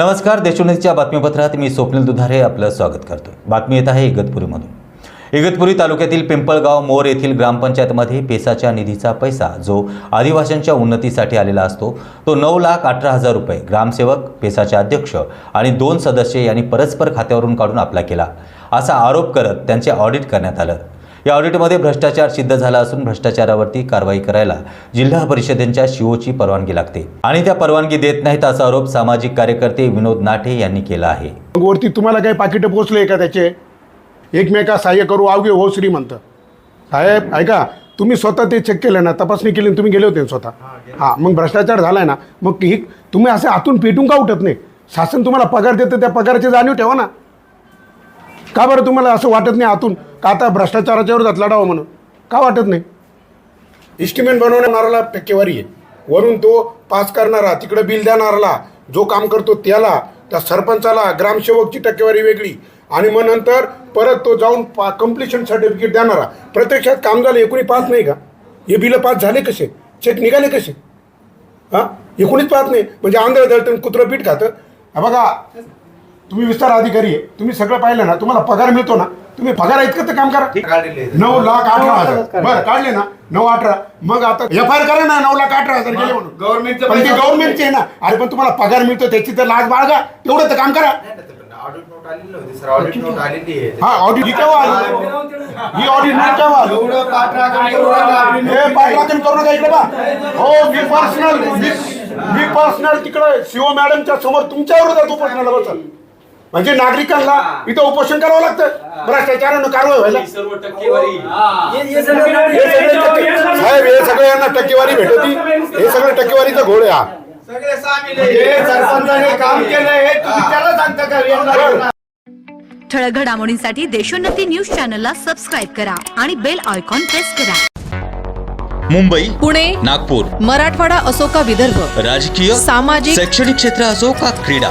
नमस्कार देशोन्नतीच्या बातमीपत्रात मी स्वप्नील दुधारे आपलं स्वागत करतो बातमी येत आहे इगतपुरीमधून. इगतपुरी तालुक्यातील पिंपळगाव मोर येथील ग्रामपंचायतमध्ये पेसाच्या निधीचा पैसा जो आदिवासींच्या उन्नतीसाठी आलेला असतो तो नऊ लाख अठरा हजार रुपये ग्रामसेवक पेसाचे अध्यक्ष आणि दोन सदस्य यांनी परस्पर खात्यावरून काढून आपला केला. असा आरोप करत त्यांचे ऑडिट करण्यात आलं. या ऑडिटमध्ये भ्रष्टाचार सिद्ध झाला असून भ्रष्टाचारावरती कारवाई करायला जिल्हा परिषदेच्या शिओची परवानगी लागते. आणि त्या परवानगी देत नाहीत असा आरोप सामाजिक कार्यकर्ते विनोद नाठे यांनी केला आहे. मग वरती तुम्हाला काही पाकिटं पोचले का त्याचे? एकमेका सहाय्य करू अवघे हो श्रीमंत. साहेब ऐका तुम्ही स्वतः ते चेक केलं ना तपासणी केली आणि तुम्ही गेले होते स्वतः. हां मग भ्रष्टाचार झालाय ना मग ही तुम्ही असे आतून पेटून का उठत नाही? शासन तुम्हाला पगार देतं त्या पगाराची जाणीव ठेवा ना. का बरं तुम्हाला असं वाटत नाही आतून? का आता भ्रष्टाचाराच्या विरोधात लढावं म्हणून? का वाटत नाही? इस्टिमेट बनवणाराला टक्केवारी आहे. वरून तो पास करणारा तिकडं बिल देणाराला जो काम करतो त्याला त्या सरपंचाला ग्रामसेवकची टक्केवारी वेगळी. आणि मग नंतर परत तो जाऊन पा कम्प्लिशन सर्टिफिकेट देणारा. प्रत्यक्षात काम झालं एकोणी पास नाही का? हे बिलं पास झाले कसे? चेक निघाले कसे? हां? एकोणीच पास नाही. म्हणजे आंधळ दळतं कुत्रं पीठ खातं. बघा तुम्ही विस्तार अधिकारी आहे. तुम्ही सगळं पाहिलं ना तुम्हाला पगार मिळतो ना तुम्ही पगार इतकं तर काम करा. नऊ लाख अठरा हजार. बरं काढले ना नऊ अठरा. मग आता एफ आय आर करा ना नऊ लाख अठरा हजार गेले म्हणून. गव्हर्नमेंटचं पण ते गव्हर्नमेंटचे आहे ना. अरे पण तुम्हाला पगार मिळतो त्याची तर लाज बाळगा. तेवढं तर काम करा. हा ऑडिट ही केव्हा आली? ही ऑडिट नाही केव्हा आली? एवढं पाठराखण करून आम्ही हे पाठराखण करू नका इकडे बा. हो मी पर्सनल मी पर्सनल तिकडे शिव मॅडमच्या समोर तुमच्या विरोधात उपोषणाला बसल म्हणजे नागरिकांना इथं उपोषण करावं लागतं. भ्रष्टाचारानं कारवाई व्हायला सर्व टक्केवारी. हे सगळे टक्के- साहेब हे सगळे यांना टक्केवारी भेटती. हे सगळं टक्केवारीचा घोळ आहे हा. सगळे सामील आहे. हे सरपंचाने काम केलं हे तुम्ही त्याला सांगता का? यांना? ठळक घडामोडींसाठी देशोन्नती न्यूज चॅनलला सबस्क्राईब करा आणि बेल आयकॉन प्रेस करा. मुंबई पुणे नागपूर मराठवाडा असो का विदर्भ राजकीय सामाजिक शैक्षणिक क्षेत्र असो का क्रीडा